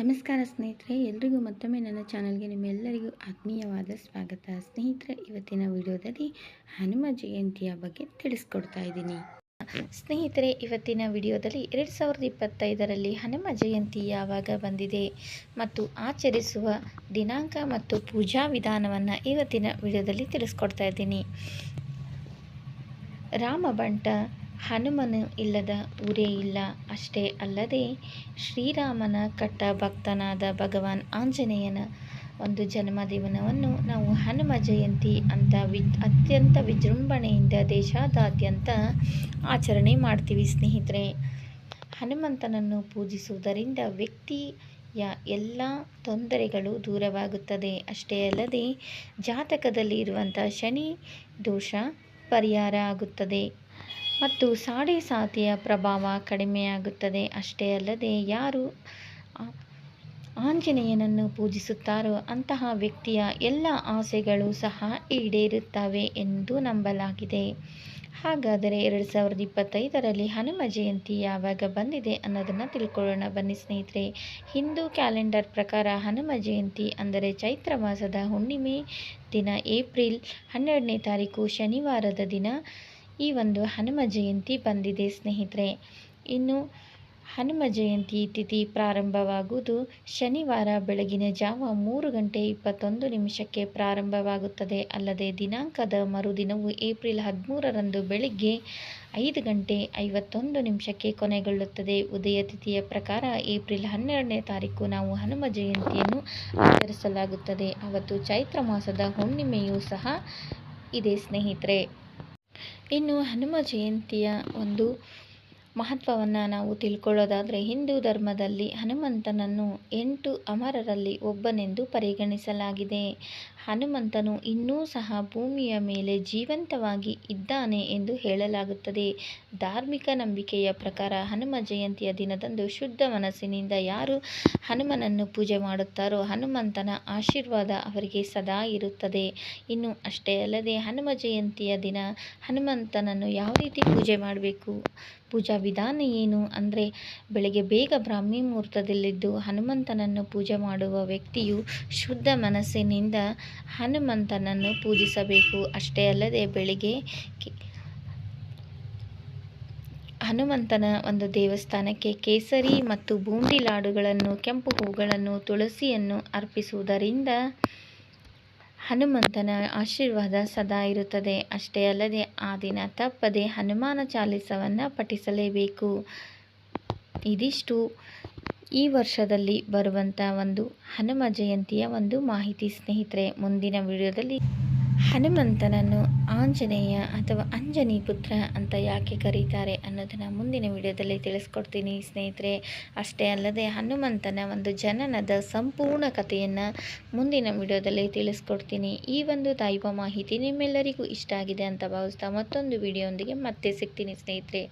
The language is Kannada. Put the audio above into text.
ನಮಸ್ಕಾರ ಸ್ನೇಹಿತರೆ, ಎಲ್ರಿಗೂ ಮತ್ತೊಮ್ಮೆ ನನ್ನ ಚಾನಲ್ಗೆ ನಿಮ್ಮೆಲ್ಲರಿಗೂ ಆತ್ಮೀಯವಾದ ಸ್ವಾಗತ. ಸ್ನೇಹಿತರೆ, ಇವತ್ತಿನ ವಿಡಿಯೋದಲ್ಲಿ ಹನುಮ ಜಯಂತಿಯ ಬಗ್ಗೆ ತಿಳಿಸ್ಕೊಡ್ತಾ ಇದ್ದೀನಿ. ಸ್ನೇಹಿತರೆ, ಇವತ್ತಿನ ವಿಡಿಯೋದಲ್ಲಿ ಎರಡು ಸಾವಿರದ ಇಪ್ಪತ್ತೈದರಲ್ಲಿ ಹನುಮ ಜಯಂತಿ ಯಾವಾಗ ಬಂದಿದೆ ಮತ್ತು ಆಚರಿಸುವ ದಿನಾಂಕ ಮತ್ತು ಪೂಜಾ ವಿಧಾನವನ್ನು ಇವತ್ತಿನ ವಿಡಿಯೋದಲ್ಲಿ ತಿಳಿಸ್ಕೊಡ್ತಾ ಇದ್ದೀನಿ. ರಾಮಬಂಟ ಹನುಮನು ಇಲ್ಲದ ಊರೇ ಇಲ್ಲ, ಅಷ್ಟೇ ಅಲ್ಲದೆ ಶ್ರೀರಾಮನ ಕಟ್ಟ ಭಕ್ತನಾದ ಭಗವಾನ್ ಆಂಜನೇಯನ ಒಂದು ಜನ್ಮದಿನವನ್ನು ನಾವು ಹನುಮ ಜಯಂತಿ ಅಂತ ವಿ ಅತ್ಯಂತ ವಿಜೃಂಭಣೆಯಿಂದ ದೇಶಾದಾದ್ಯಂತ ಆಚರಣೆ ಮಾಡ್ತೀವಿ ಸ್ನೇಹಿತರೆ. ಹನುಮಂತನನ್ನು ಪೂಜಿಸುವುದರಿಂದ ವ್ಯಕ್ತಿಯ ಎಲ್ಲ ತೊಂದರೆಗಳು ದೂರವಾಗುತ್ತದೆ. ಅಷ್ಟೇ ಅಲ್ಲದೆ ಜಾತಕದಲ್ಲಿ ಇರುವಂಥ ಶನಿ ದೋಷ ಪರಿಹಾರ ಆಗುತ್ತದೆ. ಮತ್ತು ಸಾಡೆ ಸಾತಿಯ ಪ್ರಭಾವ ಕಡಿಮೆಯಾಗುತ್ತದೆ. ಅಷ್ಟೇ ಅಲ್ಲದೆ ಯಾರು ಆಂಜನೇಯನನ್ನು ಪೂಜಿಸುತ್ತಾರೋ ಅಂತಹ ವ್ಯಕ್ತಿಯ ಎಲ್ಲ ಆಸೆಗಳು ಸಹ ಈಡೇರುತ್ತವೆ ಎಂದು ನಂಬಲಾಗಿದೆ. ಹಾಗಾದರೆ ಎರಡು ಸಾವಿರದ ಇಪ್ಪತ್ತೈದರಲ್ಲಿ ಹನುಮ ಜಯಂತಿ ಯಾವಾಗ ಬಂದಿದೆ ಅನ್ನೋದನ್ನು ತಿಳ್ಕೊಳ್ಳೋಣ. ಬನ್ನಿ ಸ್ನೇಹಿತರೆ, ಹಿಂದೂ ಕ್ಯಾಲೆಂಡರ್ ಪ್ರಕಾರ ಹನುಮ ಜಯಂತಿ ಅಂದರೆ ಚೈತ್ರ ಮಾಸದ ಹುಣ್ಣಿಮೆ ದಿನ ಏಪ್ರಿಲ್ ಹನ್ನೆರಡನೇ ತಾರೀಕು ಶನಿವಾರದ ದಿನ ಈ ಒಂದು ಹನುಮ ಜಯಂತಿ ಬಂದಿದೆ, ಸ್ನೇಹಿತರೆ. ಇನ್ನು ಹನುಮ ಜಯಂತಿ ತಿಥಿ ಪ್ರಾರಂಭವಾಗುವುದು ಶನಿವಾರ ಬೆಳಗಿನ ಜಾವ ಮೂರು ಗಂಟೆ ಇಪ್ಪತ್ತೊಂದು ನಿಮಿಷಕ್ಕೆ ಪ್ರಾರಂಭವಾಗುತ್ತದೆ. ಅಲ್ಲದೆ ದಿನಾಂಕದ ಮರುದಿನವು ಏಪ್ರಿಲ್ ಹದಿಮೂರರಂದು ಬೆಳಿಗ್ಗೆ ಐದು ಗಂಟೆ ಐವತ್ತೊಂದು ನಿಮಿಷಕ್ಕೆ ಕೊನೆಗೊಳ್ಳುತ್ತದೆ. ಉದಯ ತಿಥಿಯ ಪ್ರಕಾರ ಏಪ್ರಿಲ್ ಹನ್ನೆರಡನೇ ತಾರೀಕು ನಾವು ಹನುಮ ಜಯಂತಿಯನ್ನು ಆಚರಿಸಲಾಗುತ್ತದೆ. ಅವತ್ತು ಚೈತ್ರ ಮಾಸದ ಹುಣ್ಣಿಮೆಯೂ ಸಹ ಇದೆ, ಸ್ನೇಹಿತರೆ. ಇನ್ನು ಹನುಮ ಜಯಂತಿಯ ಒಂದು ಮಹತ್ವವನ್ನು ನಾವು ತಿಳ್ಕೊಳ್ಳೋದಾದರೆ ಹಿಂದೂ ಧರ್ಮದಲ್ಲಿ ಹನುಮಂತನನ್ನು ಎಂಟು ಅಮರರಲ್ಲಿ ಒಬ್ಬನೆಂದು ಪರಿಗಣಿಸಲಾಗಿದೆ. ಹನುಮಂತನು ಇನ್ನೂ ಸಹ ಭೂಮಿಯ ಮೇಲೆ ಜೀವಂತವಾಗಿ ಇದ್ದಾನೆ ಎಂದು ಹೇಳಲಾಗುತ್ತದೆ. ಧಾರ್ಮಿಕ ನಂಬಿಕೆಯ ಪ್ರಕಾರ ಹನುಮ ಜಯಂತಿಯ ದಿನದಂದು ಶುದ್ಧ ಮನಸ್ಸಿನಿಂದ ಯಾರು ಹನುಮನನ್ನು ಪೂಜೆ ಮಾಡುತ್ತಾರೋ ಹನುಮಂತನ ಆಶೀರ್ವಾದ ಅವರಿಗೆ ಸದಾ ಇರುತ್ತದೆ. ಇನ್ನು ಅಷ್ಟೇ ಅಲ್ಲದೆ ಹನುಮ ಜಯಂತಿಯ ದಿನ ಹನುಮಂತನನ್ನು ಯಾವ ರೀತಿ ಪೂಜೆ ಮಾಡಬೇಕು? ಪೂಜಾ ವಿಧಾನ ಏನು? ಅಂದರೆ, ಬೆಳಗ್ಗೆ ಬೇಗ ಬ್ರಾಹ್ಮಿ ಮುಹೂರ್ತದಲ್ಲಿದ್ದು ಹನುಮಂತನನ್ನು ಪೂಜೆ ಮಾಡುವ ವ್ಯಕ್ತಿಯು ಶುದ್ಧ ಮನಸ್ಸಿನಿಂದ ಹನುಮಂತನನ್ನು ಪೂಜಿಸಬೇಕು. ಅಷ್ಟೇ ಅಲ್ಲದೆ, ಬೆಳಿಗ್ಗೆ ಹನುಮಂತನ ಒಂದು ದೇವಸ್ಥಾನಕ್ಕೆ ಕೇಸರಿ ಮತ್ತು ಬೂಂದಿ ಲಾಡುಗಳನ್ನು, ಕೆಂಪು ಹೂಗಳನ್ನು, ತುಳಸಿಯನ್ನು ಅರ್ಪಿಸುವುದರಿಂದ ಹನುಮಂತನ ಆಶೀರ್ವಾದ ಸದಾ ಇರುತ್ತದೆ. ಅಷ್ಟೇ ಅಲ್ಲದೆ ಆ ದಿನ ತಪ್ಪದೆ ಹನುಮಾನ ಚಾಲಿಸವನ್ನು ಪಠಿಸಲೇಬೇಕು. ಇದಿಷ್ಟು ಈ ವರ್ಷದಲ್ಲಿ ಬರುವಂಥ ಒಂದು ಹನುಮ ಜಯಂತಿಯ ಒಂದು ಮಾಹಿತಿ ಸ್ನೇಹಿತರೆ, ಮುಂದಿನ ವಿಡಿಯೋದಲ್ಲಿ ಹನುಮಂತನನ್ನು ಆಂಜನೇಯ ಅಥವಾ ಅಂಜನಿ ಪುತ್ರ ಅಂತ ಯಾಕೆ ಕರೀತಾರೆ ಅನ್ನೋದನ್ನು ಮುಂದಿನ ವಿಡಿಯೋದಲ್ಲಿ ತಿಳಿಸ್ಕೊಡ್ತೀನಿ ಸ್ನೇಹಿತರೆ. ಅಷ್ಟೇ ಅಲ್ಲದೆ ಹನುಮಂತನ ಒಂದು ಜನನದ ಸಂಪೂರ್ಣ ಕಥೆಯನ್ನು ಮುಂದಿನ ವಿಡಿಯೋದಲ್ಲಿ ತಿಳಿಸ್ಕೊಡ್ತೀನಿ. ಈ ಒಂದು ದೈವ ಮಾಹಿತಿ ನಿಮ್ಮೆಲ್ಲರಿಗೂ ಇಷ್ಟ ಆಗಿದೆ ಅಂತ ಭಾವಿಸ್ತಾ ಮತ್ತೊಂದು ವಿಡಿಯೋದೊಂದಿಗೆ ಮತ್ತೆ ಸಿಗ್ತೀನಿ ಸ್ನೇಹಿತರೆ.